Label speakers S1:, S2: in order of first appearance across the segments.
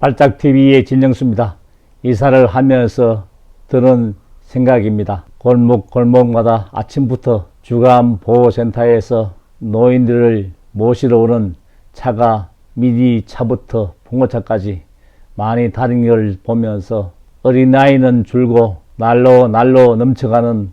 S1: 발작TV의 진정수입니다. 이사를 하면서 드는 생각입니다. 골목 골목마다 아침부터 주간보호센터에서 노인들을 모시러 오는 차가 미니 차부터 봉고차까지 많이 다른 걸 보면서 어린아이는 줄고 날로 날로 넘쳐가는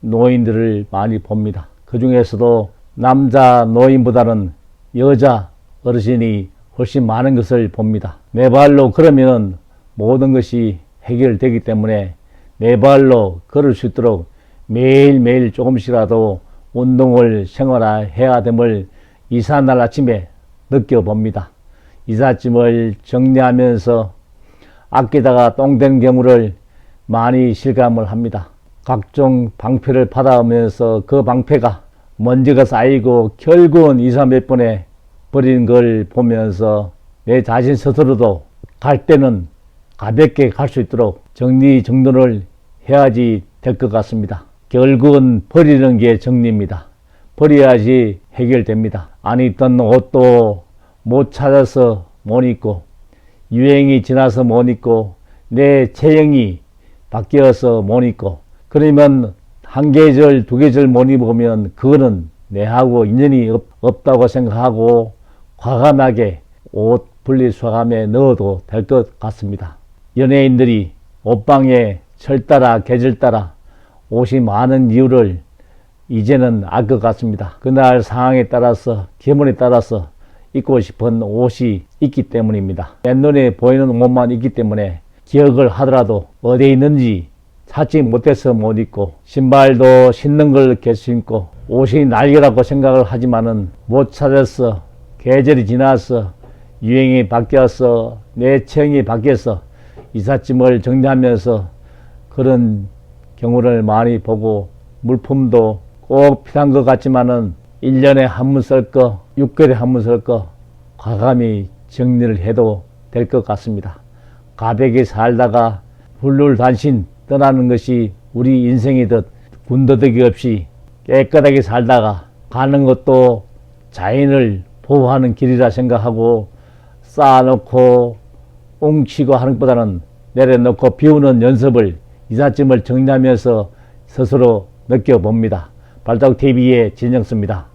S1: 노인들을 많이 봅니다. 그 중에서도 남자 노인보다는 여자 어르신이 훨씬 많은 것을 봅니다. 네 발로 걸으면 모든 것이 해결되기 때문에 네 발로 걸을 수 있도록 매일매일 조금씩이라도 운동을 생활해야 됨을 이사날 아침에 느껴봅니다. 이삿짐을 정리하면서 아끼다가 똥된 경우를 많이 실감을 합니다. 각종 방패를 받아오면서 그 방패가 먼지가 쌓이고 결국은 이사 몇 번에 버리는 걸 보면서 내 자신 스스로도 갈 때는 가볍게 갈 수 있도록 정리 정돈을 해야지 될 것 같습니다. 결국은 버리는 게 정리입니다. 버려야지 해결됩니다. 안 입던 옷도 못 찾아서 못 입고 유행이 지나서 못 입고 내 체형이 바뀌어서 못 입고 그러면 한 계절 두 계절 못 입으면 그거는 내하고 인연이 없, 없다고 생각하고 과감하게 옷 분리수거함에 넣어도 될 것 같습니다. 연예인들이 옷방에 철 따라 계절 따라 옷이 많은 이유를 이제는 알 것 같습니다. 그날 상황에 따라서 기분에 따라서 입고 싶은 옷이 있기 때문입니다. 맨눈에 보이는 옷만 있기 때문에 기억을 하더라도 어디에 있는지 찾지 못해서 못 입고 신발도 신는 걸 계속 신고 옷이 날개라고 생각을 하지만은 못 찾았어 계절이 지나서 유행이 바뀌어서 내 체형이 바뀌어서 이삿짐을 정리하면서 그런 경우를 많이 보고 물품도 꼭 필요한 것 같지만은 1년에 한 번 쓸 거, 6개월에 한 번 쓸 거, 과감히 정리를 해도 될 것 같습니다. 가백에 살다가 불룰단신 떠나는 것이 우리 인생이듯 군더더기 없이 깨끗하게 살다가 가는 것도 자연을 보호하는 길이라 생각하고 쌓아놓고 웅치고 하는 것보다는 내려놓고 비우는 연습을 이삿짐을 정리하면서 스스로 느껴봅니다. 발작TV의 진정수입니다.